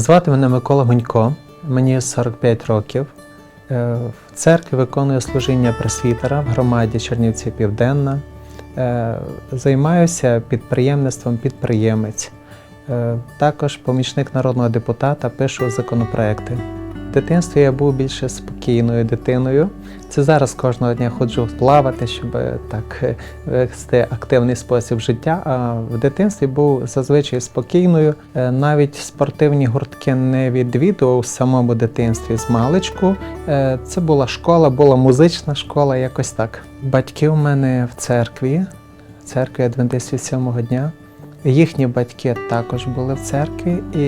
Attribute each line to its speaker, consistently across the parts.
Speaker 1: Звати мене Микола Гунько, мені 45 років. Е, В церкві виконую служіння пресвітера в громаді Чернівці Південна. Е, Займаюся підприємництвом підприємець. Е, Також помічник народного депутата, пишу законопроекти. В дитинстві я був більше спокійною дитиною. Це зараз кожного дня ходжу плавати, щоб е, так е, вести активний спосіб життя. А в дитинстві був зазвичай спокійною. Е, Навіть спортивні гуртки не відвідував в самому дитинстві з маличку. Це була школа, була музична школа, якось так. Батьки у мене в церкві, в церкві Адвентистів сьомого дня. Їхні батьки також були в церкві, і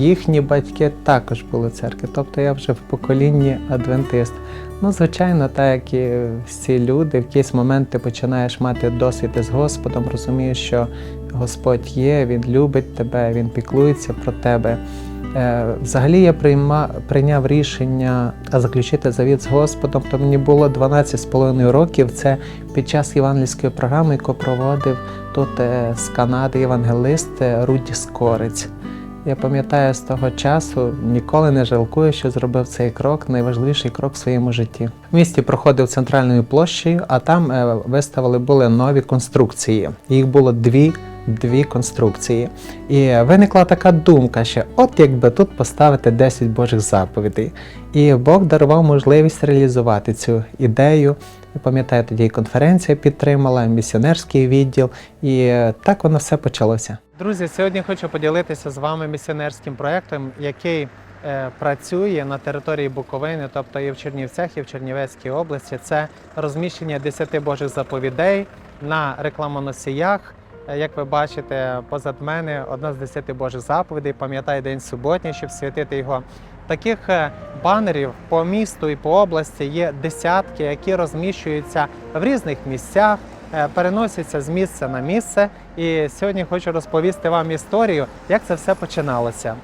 Speaker 1: їхні батьки також були в церкві. Тобто я вже в поколінні адвентист. Ну, звичайно, так як і всі люди, в якийсь момент ти починаєш мати досвід із Господом, розумієш, що Господь є, Він любить тебе, Він піклується про тебе. Е, Взагалі я прийма, прийняв рішення заключити завіт з Господом, то мені було 12,5 років. Це під час євангельської програми, яку проводив тут е, з Канади євангелист е, Руді Скорець. Я пам'ятаю з того часу, ніколи не жалкую, що зробив цей крок, найважливіший крок в своєму житті. В місті проходив центральною площею, а там виставили були нові конструкції. Їх було дві. Дві конструкції. І виникла така думка, що от якби тут поставити 10 Божих заповідей. І Бог дарував можливість реалізувати цю ідею. Я пам'ятаю, тоді конференція підтримала, місіонерський відділ, і так воно все почалося. Друзі, сьогодні хочу поділитися з вами місіонерським проєктом, який е, працює на території Буковини, тобто і в Чернівцях, і в Чернівецькій області. Це розміщення 10 Божих заповідей на рекламоносіях. Е, Як ви бачите, позад мене одна з 10 Божих заповідей, пам'ятаю день суботній, щоб святити його. Таких е, банерів по місту і по області є десятки, які розміщуються в різних місцях, е, переносяться з місця на місце. І сьогодні хочу розповісти вам історію, як це все починалося.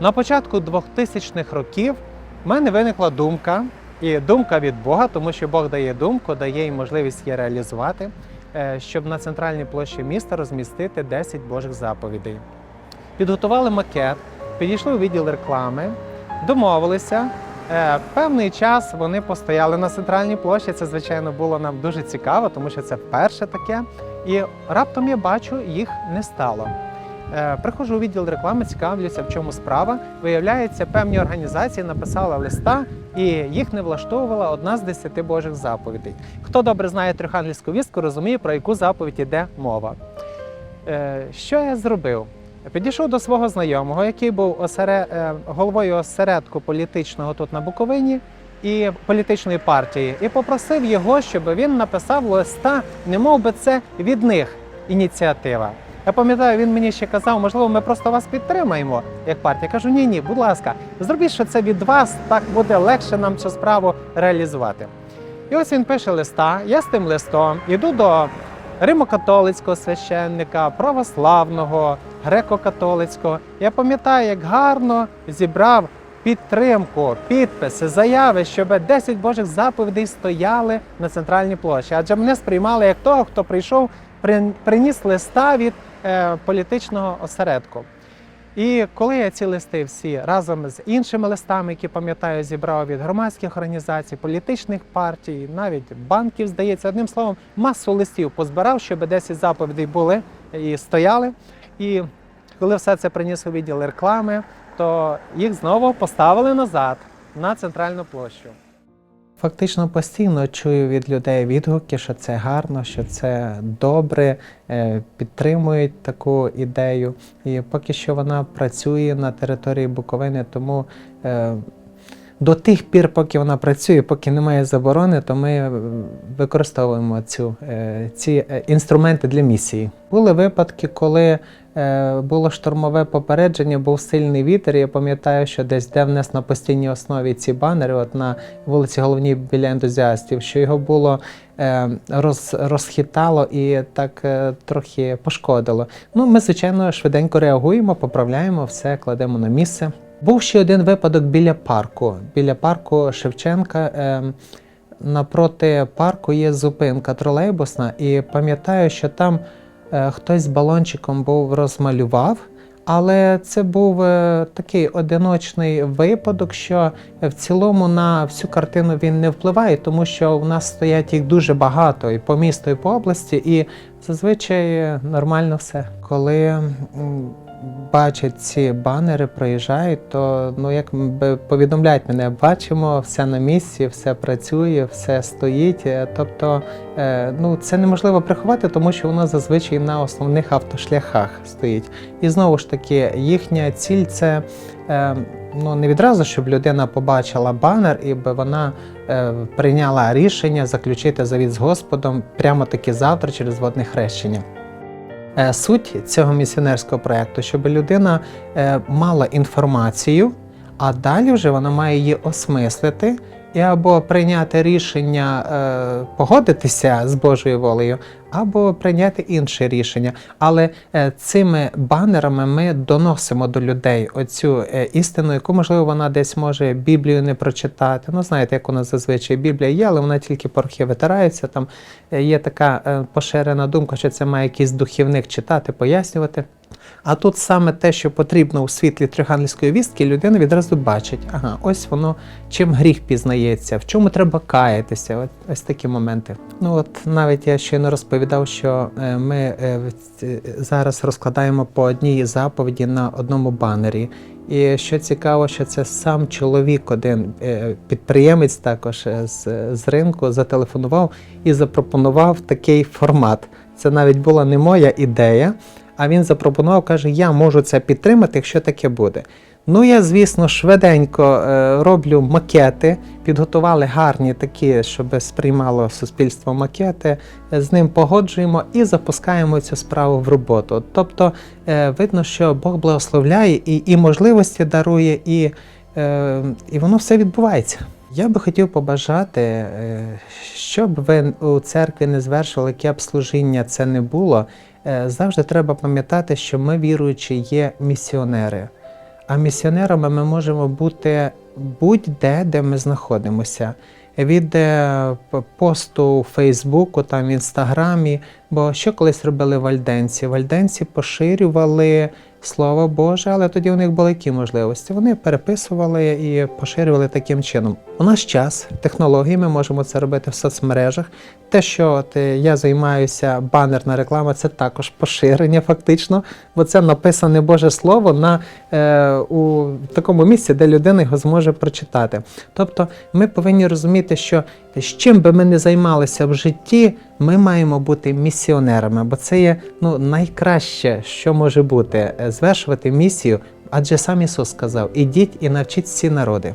Speaker 1: На початку 2000-х років в мене виникла думка, і думка від Бога, тому що Бог дає думку, дає їй можливість її реалізувати, щоб на центральній площі міста розмістити 10 Божих заповідей. Підготували макет, підійшли у відділ реклами, домовилися. Е, Певний час вони постояли на центральній площі. Це, звичайно, було нам дуже цікаво, тому що це вперше таке. І раптом я бачу, їх не стало. Е, Приходжу у відділ реклами, цікавлюся, в чому справа. Виявляється, певні організації написали листа, і їх не влаштовувала одна з десяти Божих заповідей. Хто добре знає трьохангельську вістку, розуміє, про яку заповідь йде мова. Е, Що я зробив? Підійшов до свого знайомого, який був осере... е, головою осередку політичного тут на Буковині і політичної партії, і попросив його, щоб він написав листа, не би це від них ініціатива. Я пам'ятаю, він мені ще казав, можливо, ми просто вас підтримаємо як партія. Я кажу, ні, ні, будь ласка, зробіть, що це від вас, так буде легше нам цю справу реалізувати. І ось він пише листа, я з тим листом іду до римокатолицького священника, православного, греко-католицького. Я пам'ятаю, як гарно зібрав підтримку, підписи, заяви, щоб 10 Божих заповідей стояли на центральній площі. Адже мене сприймали як того, хто прийшов, при- приніс листа від політичного осередку. І коли я ці листи всі разом з іншими листами, які пам'ятаю, зібрав від громадських організацій, політичних партій, навіть банків, здається, одним словом, масу листів позбирав, щоб 10 заповідей були і стояли. І коли все це приніс у відділ реклами, то їх знову поставили назад на центральну площу. Фактично постійно чую від людей відгуки, що це гарно, що це добре, е, підтримують таку ідею. І поки що вона працює на території Буковини, тому е, до тих пір, поки вона працює, поки немає заборони, то ми е, використовуємо цю, е, ці е, інструменти для місії. Були випадки, коли було штурмове попередження, був сильний вітер. Я пам'ятаю, що десь де внес на постійній основі ці банери, от на вулиці головній біля ентузіастів, що його було роз, розхитало і так трохи пошкодило. Ну, ми, звичайно, швиденько реагуємо, поправляємо все, кладемо на місце. Був ще один випадок біля парку. Біля парку Шевченка. Е, напроти парку є зупинка тролейбусна, і пам'ятаю, що там е, хтось з балончиком був розмалював, Але це був е, такий одиночний випадок, що в цілому на всю картину він не впливає, тому що у нас стоять їх дуже багато і по місту, і по області, і зазвичай нормально все. Коли бачать ці банери, проїжджають, то ну як би повідомляють мене, бачимо, все на місці, все працює, все стоїть. Е, Тобто, е, ну це неможливо приховати, тому що воно зазвичай на основних автошляхах стоїть. І знову ж таки, їхня ціль це. е, Ну, не відразу, щоб людина побачила банер і би вона е, прийняла рішення заключити завіт з Господом прямо таки завтра через водне хрещення. Е, Суть цього місіонерського проєкту, щоб людина е, мала інформацію, а далі вже вона має її осмислити і або прийняти рішення е, погодитися з Божою волею, або прийняти інше рішення. Але е, цими банерами ми доносимо до людей оцю е, істину, яку, можливо, вона десь може Біблію не прочитати. Ну, знаєте, як у нас зазвичай Біблія є, але вона тільки порохи витирається. Там е, є така е, поширена думка, що це має якийсь духівник читати, пояснювати. А тут саме те, що потрібно у світлі трихангельської вістки, людина відразу бачить, ага, ось воно чим гріх пізнається, в чому треба каятися. Ось, ось такі моменти. Ну от навіть я щойно розповідав, що е, ми е, зараз розкладаємо по одній заповіді на одному банері. І що цікаво, що це сам чоловік, один е, підприємець також з, з ринку, зателефонував і запропонував такий формат. Це навіть була не моя ідея. А він запропонував, каже: Я можу це підтримати, якщо таке буде. Ну, я, звісно, швиденько е, роблю макети, підготували гарні такі, щоб сприймало суспільство макети. З ним погоджуємо і запускаємо цю справу в роботу. Тобто, е, видно, що Бог благословляє і, і можливості дарує, і, е, і воно все відбувається. Я би хотів побажати, щоб ви у церкві не звершували, яке б служіння це не було. Е, Завжди треба пам'ятати, що ми, віруючі, є місіонери. А місіонерами ми можемо бути будь-де, де ми знаходимося. Від е, посту у Фейсбуку, там в Інстаграмі. Бо що колись робили вальденці? Вальденці поширювали Слово Боже, але тоді у них були які можливості. Вони переписували і поширювали таким чином. У наш час технології ми можемо це робити в соцмережах. Те, що от, е, я займаюся, банерна реклама, це також поширення, фактично, бо це написане Боже Слово на, е, у такому місці, де людина його зможе прочитати. Тобто ми повинні розуміти, що з чим би ми не займалися в житті, ми маємо бути місіонерами, бо це є ну, найкраще, що може бути, е, звершувати місію. Адже сам Ісус сказав: ідіть і навчіть всі народи.